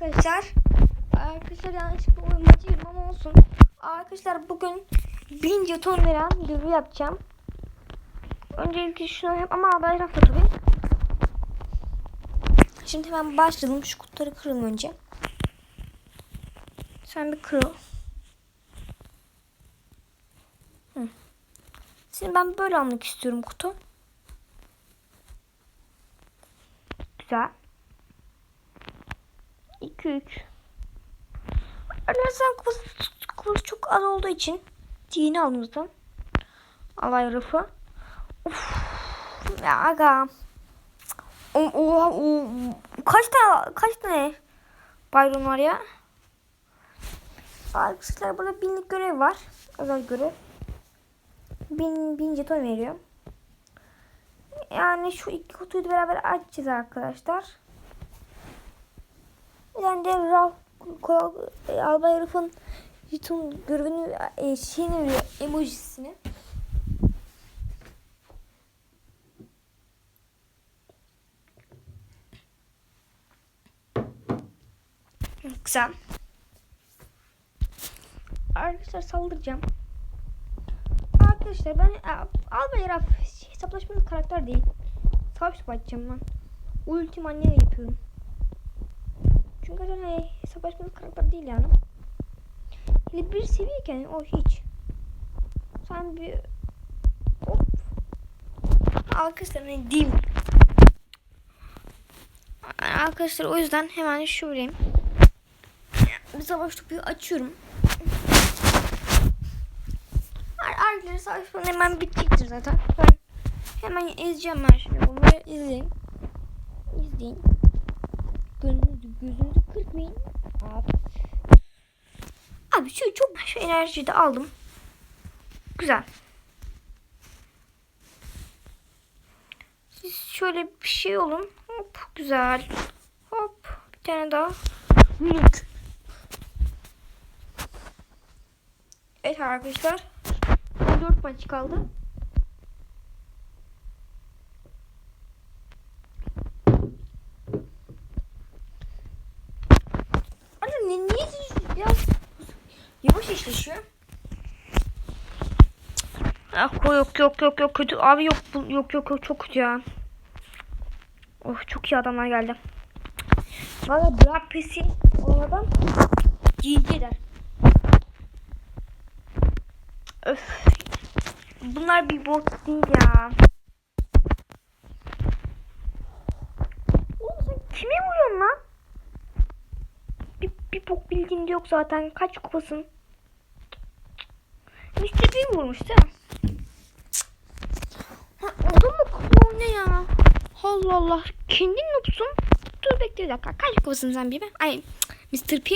arkadaşlar. Arkadaşlar yanlışlıkla oyun maçı girdim ama olsun. Arkadaşlar bugün 1000 jeton veren bir yapacağım. Öncelikle şunu yap ama haber hafta tabii. Şimdi hemen başladım. Şu kutuları kırın önce. Sen bir kırıl. Hı. Şimdi ben böyle almak istiyorum kutu. Güzel. 2 3 Arkadaşlar kupası, kupası çok az olduğu için yeni zaten. Alay rafı. Of. Ya aga. O, o, kaç tane kaç tane bayram var ya? Arkadaşlar burada binlik görev var. Özel görev. Bin, bin jeton veriyor. Yani şu iki kutuyu beraber açacağız arkadaşlar. Yani de Ralph Albay Herif'in jeton görevini e, şeyini veriyor emojisini. Güzel. Arkadaşlar saldıracağım. Arkadaşlar ben e, Albay Herif hesaplaşmalı karakter değil. Savaş topu açacağım ben. Ultim yapıyorum. Hani savaşmalı karakter değil yani. Hele bir seviyeyken o hiç. Sen bir hop. Arkadaşlar ne diyeyim. Arkadaşlar o yüzden hemen şurayım. Bir savaş topuyu açıyorum. Arkadaşlar savaş topu hemen bitecektir zaten. Ben hemen ezeceğim ben şimdi bunları izleyin. İzleyin. Gözünüzü, gözünüzü kırpmayın. Abi. Abi şu çok şu enerjiyi de aldım. Güzel. Siz şöyle bir şey olun. Hop güzel. Hop bir tane daha. Büyük. Evet arkadaşlar. 4 maç kaldı. Anne ne, niye biraz yavaş işleşiyor? Ah yok yok yok yok kötü abi yok yok yok yok çok kötü ya. Oh çok iyi adamlar geldi. Valla Brad Pitt'i o adam GG eder. Öf. Bunlar bir bot değil ya. Oğlum sen kime vuruyorsun lan? Bir, bir bok bilgin de yok zaten. Kaç kupasın? Mr. Bean vurmuş değil mi? Ha, o da mı kupa ne ya? Allah Allah. Kendin noobsun. Dur bekle bir dakika. Kaç kupasın sen bir be? Ay Mr. P.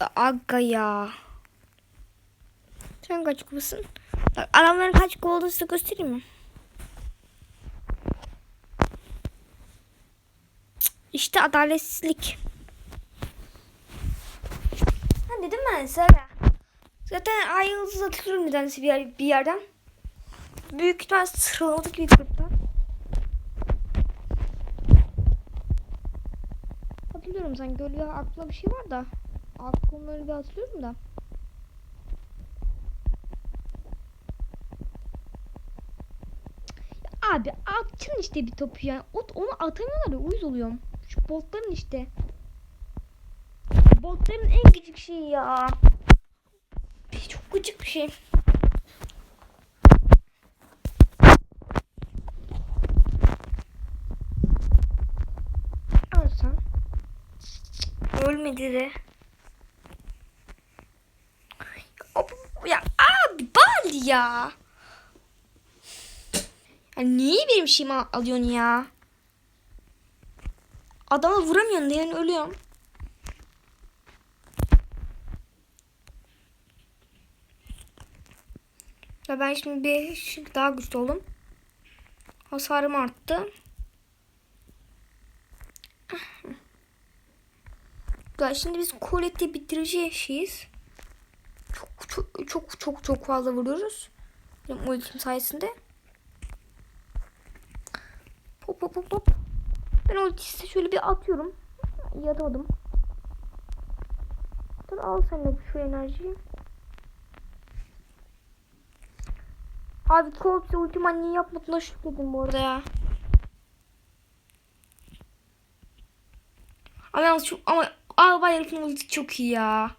Ya aga ya. Sen kaç kupasın? Bak adamların kaç kupa olduğunu size göstereyim mi? İşte adaletsizlik. Ha dedim ben sana. Zaten ay yıldız hatırlıyorum nedense bir, yer, bir yerden. Büyük ihtimal sıraladık bir grupta. Hatırlıyorum sen gölge aklımda bir şey var da. Aklımda bir hatırlıyorum da. Abi atacaksın işte bir topu ya. O, onu atamıyorlar ya uyuz oluyorum. Şu botların işte. Botların en küçük şeyi ya. Çok gıcık bir şey. Al sen. Ölmedi de. Ya abi bal ya. Ya niye benim şeyimi alıyorsun ya? Adama vuramıyorsun yani ölüyorum. Ve ben şimdi bir şey daha güçlü oldum. Hasarım arttı. Ya şimdi biz kuleti bitirici şeyiz. Çok çok çok çok çok fazla vuruyoruz. Benim ultim sayesinde. Hop hop hop hop. Ben ultisi şöyle bir atıyorum. Yatamadım. Dur al sen de şu enerjiyi. Abi Colts'e ultim anneyi yapmadığına şükredin bu arada ya. Ama yalnız çok ama Albay herifin ultisi çok iyi ya.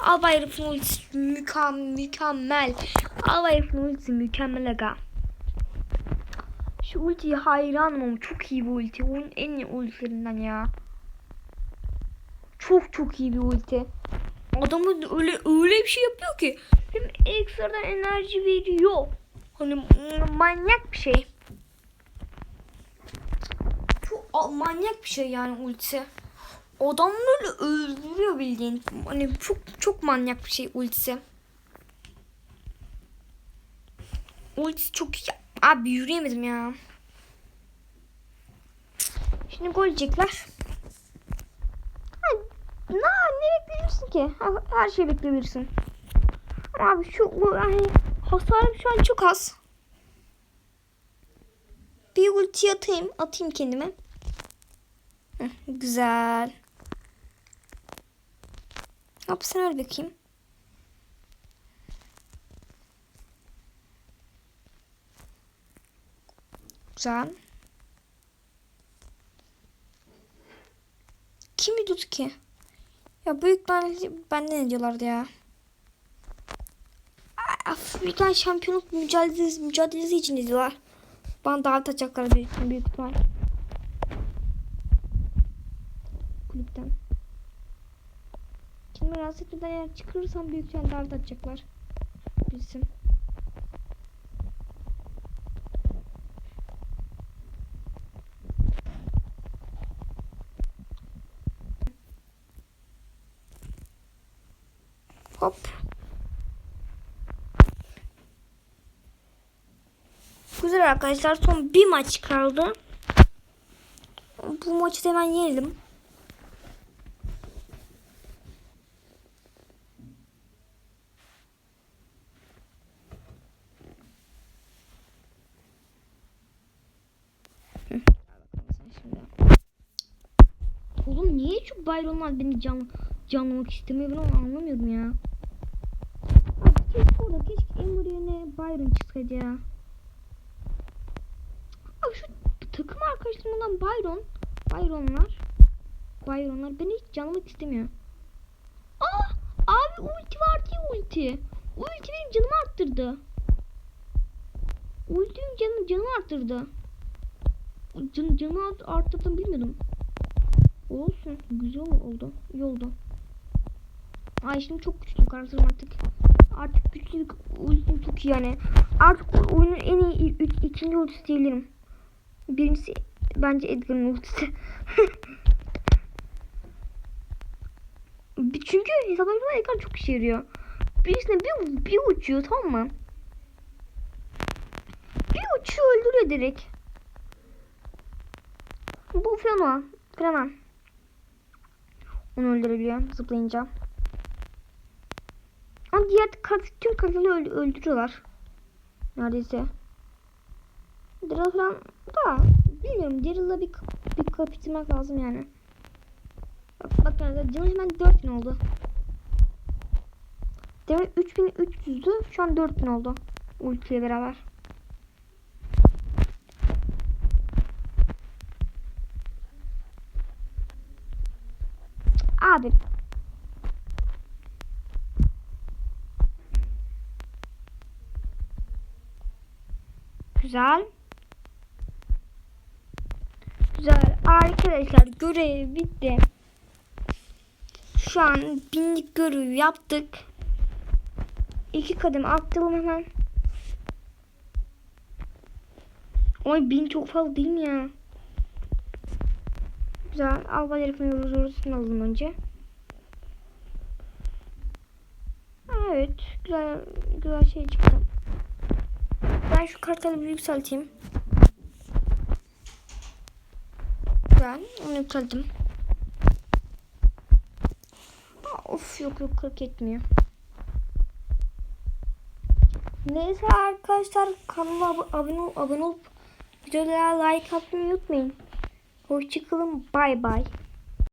Albay herifin ultisi mükemmel. mükemmel. Albay herifin ultisi mükemmel aga. Şu ultiye hayranım çok iyi bir ulti. Onun en iyi ultilerinden ya. Çok çok iyi bir ulti. Adamın öyle öyle bir şey yapıyor ki hem ekstradan enerji veriyor. Hani manyak bir şey. Çok manyak bir şey yani ultisi. Adamları öldürüyor bildiğin. Hani çok çok manyak bir şey ultisi. Ultisi çok iyi. Abi yürüyemedim ya. Şimdi gol yiyecekler. Na, ne bekleyebilirsin ki? Her şeyi bekleyebilirsin. Abi şu yani hasarım şu an çok az. Bir ulti atayım. Atayım kendime. Heh, güzel. Hop sen öl bakayım. Güzel. Kim videosu ki? Ya büyük ben benden ne diyorlardı ya? Af, bir tane şampiyonluk mücadelesi, mücadelesi için izliyorlar. Bana davet atacaklar büyük, büyük ihtimal. Kulüpten. Şimdi rahatsız etmeden eğer çıkarırsam büyük ihtimal davet. Bilsin. Hop. Güzel arkadaşlar son bir maç kaldı. Bu maçı hemen yenelim. Oğlum niye şu Byron'lar beni can, canlamak istemiyor ben onu anlamıyorum ya. Abi keşke orada keşke Ember yerine Byron çıksaydı ya. Abi takım arkadaşlarımdan Byron, Byron'lar, Byron'lar beni hiç canlamak istemiyor. Aa, abi ulti var diye ulti. Ulti benim canımı arttırdı. Ulti canım, canımı arttırdı. Can, canımı art- arttırdığını bilmiyordum. Olsun. Güzel oldu. İyi oldu. Ay şimdi çok güçlü karakterim artık. Artık güçlü ultim çok iyi yani. Artık oyunun en iyi üç, ikinci ultisi diyebilirim. Birincisi bence Edgar'ın ultisi. Çünkü hesaplaşmada Edgar çok işe yarıyor. Birisine bir, bir uçuyor tamam mı? Bir uçuyor öldürüyor direkt. Bu Fiona. Fiona. Onu öldürebiliyor zıplayınca. Ama diğer kart, tüm karakterleri öl- öldürüyorlar. Neredeyse. Daryl falan da bilmiyorum. Daryl'la bir, bir kapıştırmak lazım yani. Bak, bak yani canım hemen 4000 oldu. Demek 3300'dü. Şu an 4000 oldu. Ultiyle beraber. Abi. Güzel. Güzel. Arkadaşlar görev bitti. Şu an binlik görev yaptık. İki kadem attım hemen. Oy bin çok fazla değil mi ya? Güzel. Albay herifin yoruzunu alalım önce. Evet. Güzel, güzel şey çıktı. Ben şu kartları bir yükselteyim. Güzel. Onu yükselttim. Aa, Of yok yok 40 etmiyor. Neyse arkadaşlar kanala ab- abone, ol- abone olup Videolara like atmayı unutmayın. Hoşçakalın. Bay bay.